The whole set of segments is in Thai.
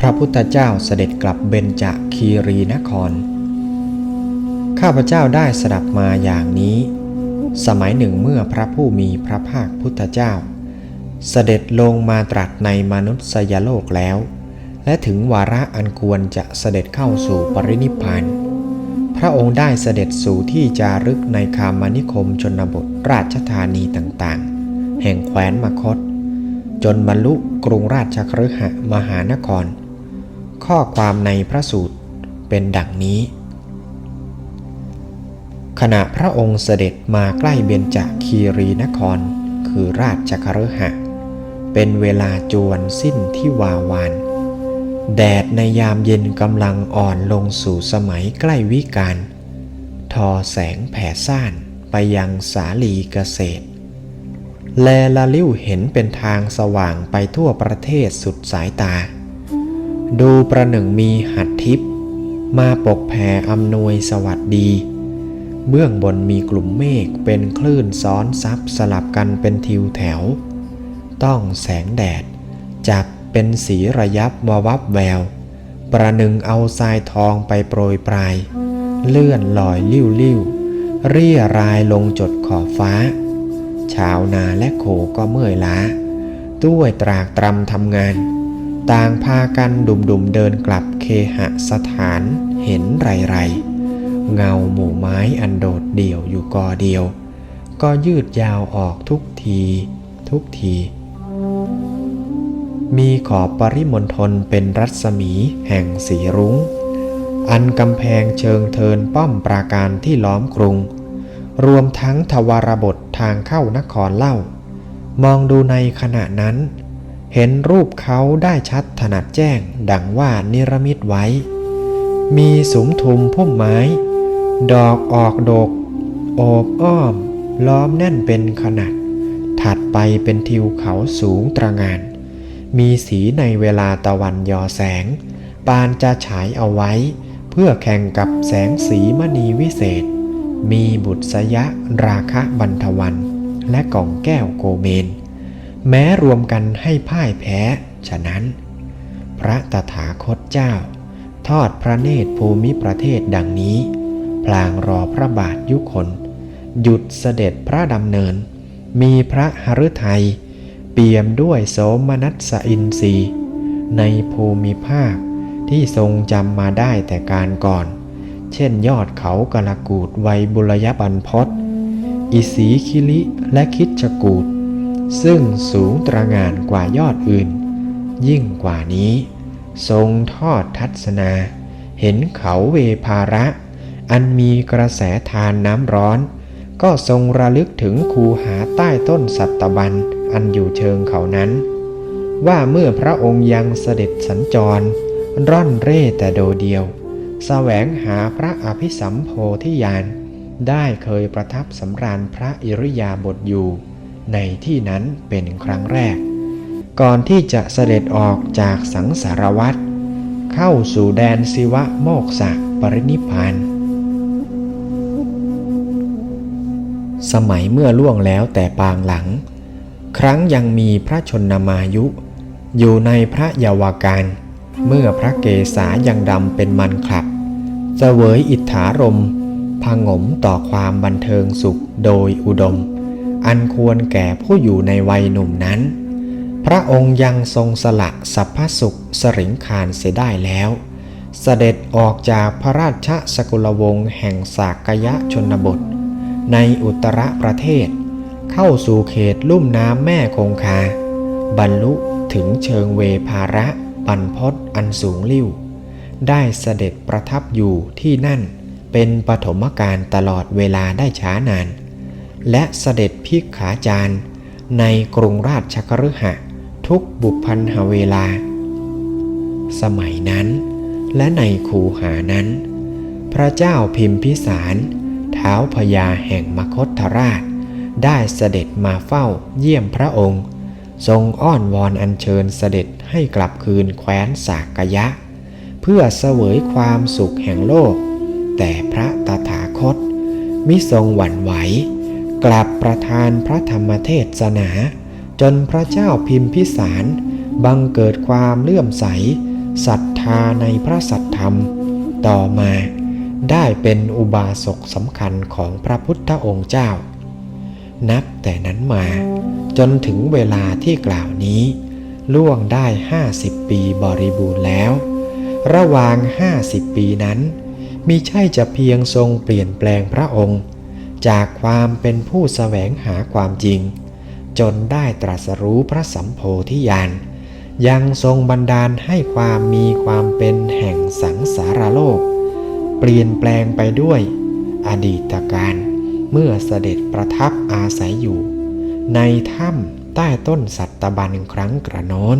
พระพุทธเจ้าเสด็จกลับเบญจคีรีนคร ข้าพเจ้าได้สดับมาอย่างนี้ สมัยหนึ่งเมื่อพระผู้มีพระภาคพุทธเจ้า เสด็จลงมาตรัสในมนุษยโลกแล้ว และถึงวาระอันควรจะเสด็จเข้าสู่ปรินิพพาน พระองค์ได้เสด็จสู่ที่จารึกในคามนิคมชนบทราชธานีต่างๆ แห่งแคว้นมคต จนบรรลุกรุงราชคฤหมหานคร ข้อความในพระสูตรเป็นดังนี้ ขณะพระองค์เสด็จมาใกล้เบญจคีรีนคร คือราชคฤหะเป็นเวลาจวนสิ้นที่วาวาน แดดในยามเย็นกำลังอ่อนลงสู่สมัยใกล้วิกาลทอแสงแผ่ซ่านไปยังสาลีเกษตร แลละลิ้วเห็นเป็นทางสว่างไปทั่วประเทศสุดสายตา ดูประหนึ่งมีหัดทิพย์มาปกแผ่อำนวยสวัสดี เบื้องบนมีกลุ่มเมฆเป็นคลื่นซ้อนซับสลับกันเป็นทิวแถว ต้องแสงแดด จับเป็นสีระยับววับแวว ประหนึ่งเอาทรายทองไปโปรยปลาย เลื่อนลอยลิ้วลิ้วเรียรายลงจดขอบฟ้า ชาวนาและโขก็เมื่อยล้า ด้วยตรากตรำทำงาน ต่างพากันดุมๆเดินกลับเคหสถานเห็นไรไรๆเงาหมู่ไม้อันโดดเดี่ยวอยู่กอเดียว ก็ยืดยาวออกทุกที ทุกที มีขอบปริมณฑลเป็นรัศมีแห่งสีรุง้ง อันกำแพงเชิงเทินป้อมปราการที่ล้อมกรุง รวมทั้งทวารบททางเข้านครเล่า มองดูในขณะนั้น เห็นรูปเขาได้ชัดถนัดแจ้ง ดังว่านิรมิตไว้ มีสุมทุมพุ่มไม้ ดอกออกดก โอบอ้อม ล้อมแน่นเป็นขนาดถัดไปเป็นทิวเขาสูงตระงาน มีสีในเวลาตะวันยอแสง ปานจะฉายเอาไว้ เพื่อแข่งกับแสงสีมณีวิเศษ มีบุตรสยะราคะบันทวัน และกล่องแก้วโกเมน แม้รวมกันให้พ่ายแพ้ ฉะนั้น พระตถาคตเจ้า ทอดพระเนตรภูมิประเทศดังนี้ พลางรอพระบาทยุคน หยุดเสด็จพระดำเนิน มีพระหฤทัย เปี่ยมด้วยโสมนัสอินทรีย์ในภูมิภาคที่ทรงจำมาได้แต่การก่อน เช่นยอดเขากะลกูดไวยบุรยบันพศอิสีคิลิและคิดชกูด ซึ่งสูงตระงานกว่ายอดอื่น ยิ่งกว่านี้ ทรงทอดทัศนา เห็นเขาเวภาระ อันมีกระแสทานน้ำร้อน ก็ทรงระลึกถึงคูหาใต้ต้นสัตบันอันอยู่เชิงเขานั้น ว่าเมื่อพระองค์ยังเสด็จสัญจร ร่อนเร่แต่โดเดียวแสวงหาพระอภิสัมโพธิญาณได้เคยประทับสำราญพระอิริยาบถอยู่ ในที่นั้นเป็นครั้งแรก ก่อนที่จะเสด็จออกจากสังสารวัฏเข้าสู่แดนสิวะโมกษะปรินิพานสมัยเมื่อล่วงแล้วแต่ปางหลัง ครั้งยังมีพระชนมายุ อยู่ในพระเยาวการ เมื่อพระเกศายังดำเป็นมันขลับเสวยอิทธารมพงมต่อความบันเทิงสุขโดยอุดม อันควรแก่ผู้อยู่ในวัยหนุ่มนั้น พระองค์ยังทรงสละสัพพสุขสริงคารเสียได้แล้ว เสด็จออกจากพระราชสกุลวงศ์แห่งสากยะชนบท ในอุตรประเทศ เข้าสู่เขตลุ่มน้ำแม่คงคา บรรลุถึงเชิงเวภาระบรรพศอันสูงลิ่วได้เสด็จประทับอยู่ที่นั่นเป็นปฐมกาลตลอดเวลาได้ช้านาน และเสด็จพิกขาจารย์ในกรุงราชคฤหะทุกบุพันหเวลา สมัยนั้น และในคูหานั้น พระเจ้าพิมพิสารเท้าพญาแห่งมคธราช ได้เสด็จมาเฝ้าเยี่ยมพระองค์ ทรงอ้อนวอนอัญเชิญเสด็จให้กลับคืนแคว้นสากยะ เพื่อเสวยความสุขแห่งโลก แต่พระตถาคตมิทรงหวั่นไหว กลับประทานพระธรรมเทศนา จนพระเจ้าพิมพิสาร บังเกิดความเลื่อมใสศรัทธาในพระสัทธรรม ต่อมาได้เป็นอุบาสกสำคัญของพระพุทธองค์เจ้า นับแต่นั้นมาจนถึงเวลาที่กล่าวนี้ ล่วงได้ 50 ปีบริบูรณ์แล้ว ระหว่าง 50 ปีนั้นมิใช่จะเพียงทรงเปลี่ยนแปลงพระองค์ จากความเป็นผู้แสวงหาความจริง จนได้ตรัสรู้พระสัมโพธิญาณยังทรงบันดาลให้ความมีความเป็นแห่งสังสารโลก เปลี่ยนแปลงไปด้วยอดีตการ เมื่อเสด็จประทับอาศัยอยู่ ในถ้ำใต้ต้นสัตตบันครั้งกระโน้น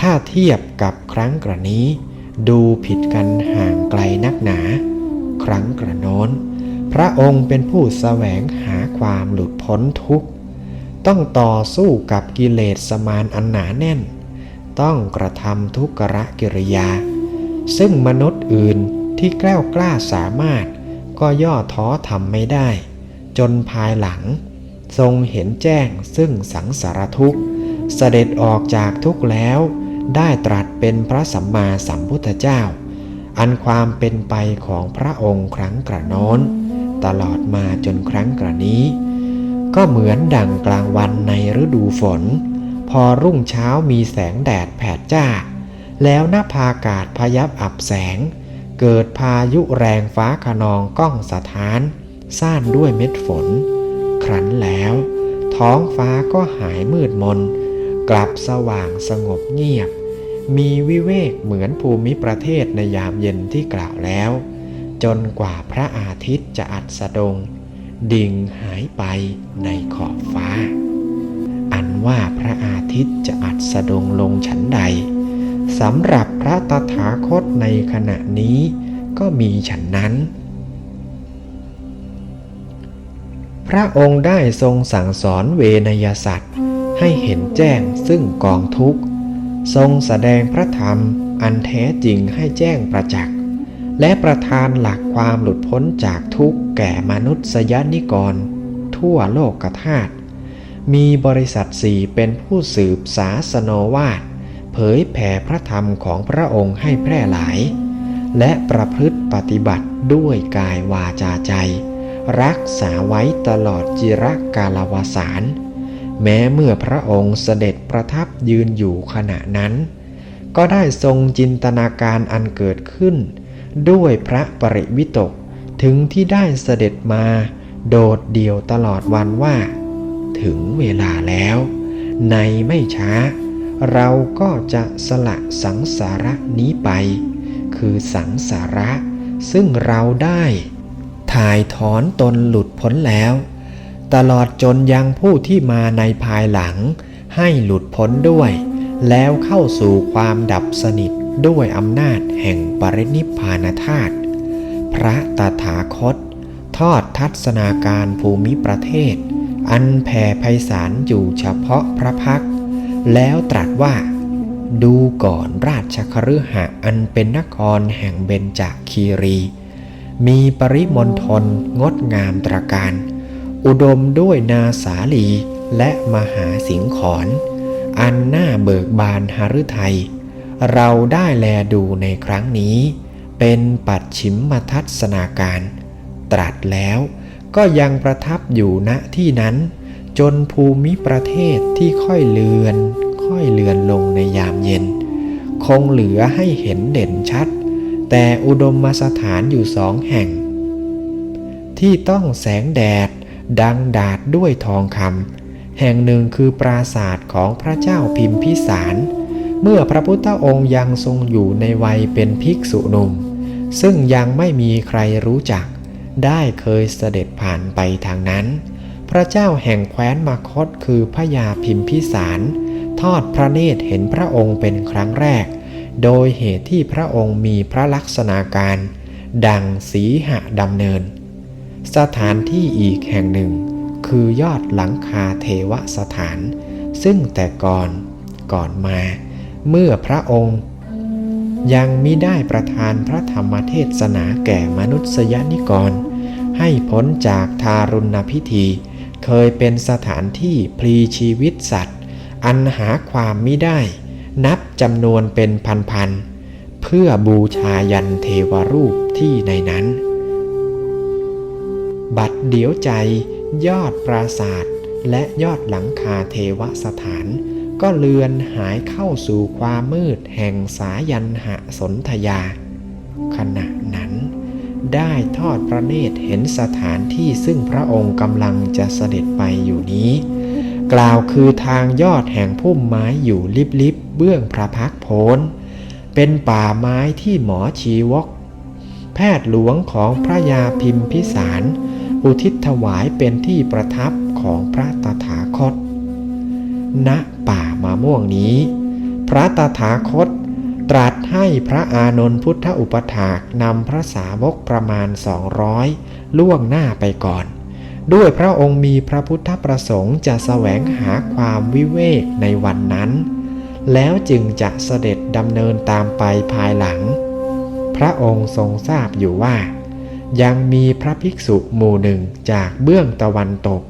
ถ้าเทียบกับครั้งกระนี้ ดูผิดกันห่างไกลนักหนา ครั้งกระโน้น พระองค์เป็นผู้แสวงหาความหลุดพ้นทุกข์ ต้องต่อสู้กับกิเลสสมานอันหนาแน่น ต้องกระทำทุกขะกิริยา ซึ่งมนุษย์อื่นที่แกล้วกล้าสามารถ ก็ย่อท้อทำไม่ได้ จนภายหลัง ทรงเห็นแจ้งซึ่งสังสารทุกข์ เสด็จออกจากทุกข์แล้ว ได้ตรัสเป็นพระสัมมาสัมพุทธเจ้า อันความเป็นไปของพระองค์ครั้งกระโน้น ตลอดมาจนครั้งกระนี้ ก็เหมือนดั่งกลางวันในฤดูฝน พอรุ่งเช้ามีแสงแดดแผดจ้า แล้วหน้าพากาศพยับอับแสง เกิดพายุแรงฟ้าขนองก้องสถาน ซ่านด้วยเม็ดฝน ครั้นแล้ว ท้องฟ้าก็หายมืดมน กลับสว่างสงบเงียบ มีวิเวกเหมือนภูมิประเทศในยามเย็นที่กล่าวแล้ว จนกว่าพระอาทิตย์จะอัดสดง ดิ่งหายไปในขอบฟ้า อันว่าพระอาทิตย์จะอัดสดงลงฉันใดสำหรับพระตถาคตในขณะนี้ก็มีฉันนั้น พระองค์ได้ทรงสั่งสอนเวนยสัตว์ ให้เห็นแจ้งซึ่งกองทุกข์ ทรงแสดงพระธรรมอันแท้จริงให้แจ้งประจักษ์ และประทานหลักความหลุดพ้นจากทุกข์แก่มนุษยนิกร ทั่วโลกธาตุมีบริษัทสี่เป็นผู้สืบสาสนวาทเผยแผ่พระธรรมของพระองค์ให้แพร่หลาย และประพฤติปฏิบัติด้วยกายวาจาใจ รักษาไว้ตลอดจิรกาลวสารแม้เมื่อพระองค์เสด็จประทับยืนอยู่ขณะนั้น ก็ได้ทรงจินตนาการอันเกิดขึ้น ด้วยพระปริวิตกถึงที่ได้เสด็จมา โดดเดี่ยวตลอดวันว่า ถึงเวลาแล้ว ในไม่ช้า เราก็จะสละสังสาระนี้ไป คือสังสาระซึ่งเราได้ ถ่ายถอนตนหลุดพ้นแล้ว ตลอดจนยังผู้ที่มาในภายหลัง ให้หลุดพ้นด้วย แล้วเข้าสู่ความดับสนิท ด้วยอำนาจแห่งปรินิพพานธาตุพระตถาคต ทอดทัศนาการภูมิประเทศ อันแผ่ไพศาลอยู่เฉพาะพระพัก แล้วตรัสว่า ดูก่อนราชคฤหะอันเป็นนครแห่งเบญจคีรี มีปริมณฑลงดงามตระการ อุดมด้วยนาสาลีและมหาสิงขอนอันน่าเบิกบานหฤทัย เราได้แลดูในครั้งนี้ เป็นปัดชิมมทัศนาการ ตรัสแล้วก็ยังประทับอยู่ณที่นั้น จนภูมิประเทศที่ค่อยเลือน ค่อยเลือนลงในยามเย็น คงเหลือให้เห็นเด่นชัด แต่อุดมมาสถานอยู่สองแห่ง ที่ต้องแสงแดดดังดาดด้วยทองคำแห่งหนึ่งคือปราศาสตร์ของพระเจ้าพิมพิสาร เมื่อพระพุทธองค์ยังทรงอยู่ในวัยเป็นภิกษุหนุ่ม ซึ่งยังไม่มีใครรู้จัก ได้เคยเสด็จผ่านไปทางนั้น พระเจ้าแห่งแคว้นมคตคือพระยาพิมพิสาร ทอดพระเนตรเห็นพระองค์เป็นครั้งแรก โดยเหตุที่พระองค์มีพระลักษณะการ ดังสีหะดำเนิน สถานที่อีกแห่งหนึ่ง คือยอดหลังคาเทวสถาน ซึ่งแต่ก่อนก่อนมา เมื่อพระองค์ ยังมิได้ประทานพระธรรมเทศนาแก่มนุษยนิกร ให้พ้นจากทารุณพิธี เคยเป็นสถานที่พลีชีวิตสัตว์ อันหาความมิได้ นับจำนวนเป็นพันๆ เพื่อบูชายันเทวรูปที่ในนั้น บัดเดี๋ยวใจยอดปราศาสตร์และยอดหลังคาเทวสถาน ก็เลือนหายเข้าสู่ความมืดแห่งสายันหะสนธยา ขณะนั้นได้ทอดพระเนตรเห็นสถานที่ซึ่งพระองค์กำลังจะเสด็จไปอยู่นี้ กล่าวคือทางยอดแห่งพุ่มไม้อยู่ลิบๆเบื้องพระพักโพนเป็นป่าไม้ที่หมอชีวก แพทย์หลวงของพระยาพิมพิสาร อุทิศถวายเป็นที่ประทับของพระตถาคต ณป่ามะม่วงนี้ พระตถาคตตรัสให้พระอานนท์พุทธอุปถากนำพระสาวกประมาณ 200 ล่วงหน้าไปก่อน ด้วยพระองค์มีพระพุทธประสงค์จะแสวงหาความวิเวกในวันนั้น แล้วจึงจะเสด็จดำเนินตามไปภายหลัง พระองค์ทรงทราบอยู่ว่า ยังมีพระภิกษุหมู่หนึ่งจากเบื้องตะวันตก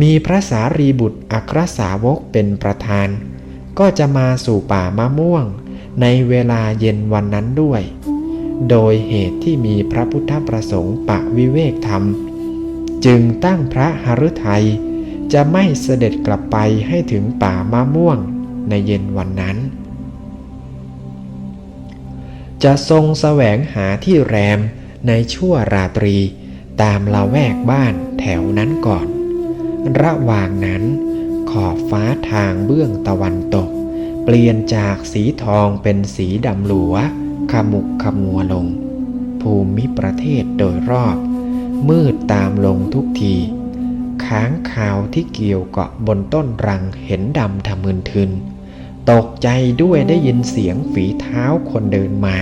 มีพระสารีบุตรอัครสาวกเป็นประธาน ก็จะมาสู่ป่ามะม่วง ในเวลาเย็นวันนั้นด้วย โดยเหตุที่มีพระพุทธประสงค์ปะวิเวกธรรม จึงตั้งพระหฤทัยจะไม่เสด็จกลับไปให้ถึงป่ามะม่วงในเย็นวันนั้น จะทรงแสวงหาที่แรมในชั่วราตรีตามละแวกบ้านแถวนั้นก่อน ระหว่างนั้นขอบฟ้าทางเบื้องตะวันตก เปลี่ยนจากสีทองเป็นสีดำหลัว ขมุกขมัวลง ภูมิประเทศโดยรอบ มืดตามลงทุกที ค้างคาวที่เกี่ยวเกาะบนต้นรังเห็นดำทะมึนทึน ตกใจด้วยได้ยินเสียงฝีเท้าคนเดินมา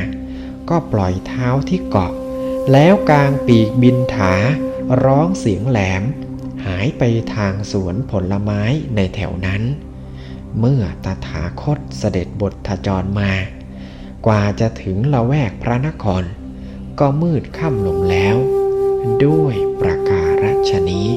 ก็ปล่อยเท้าที่เกาะ แล้วกลางปีกบินถา ร้องเสียงแหลม หายไปทางสวนผลไม้ในแถวนั้น เมื่อตถาคตเสด็จบทจรมา กว่าจะถึงละแวกพระนคร ก็มืดค่ำลงแล้ว ด้วยประการฉนี้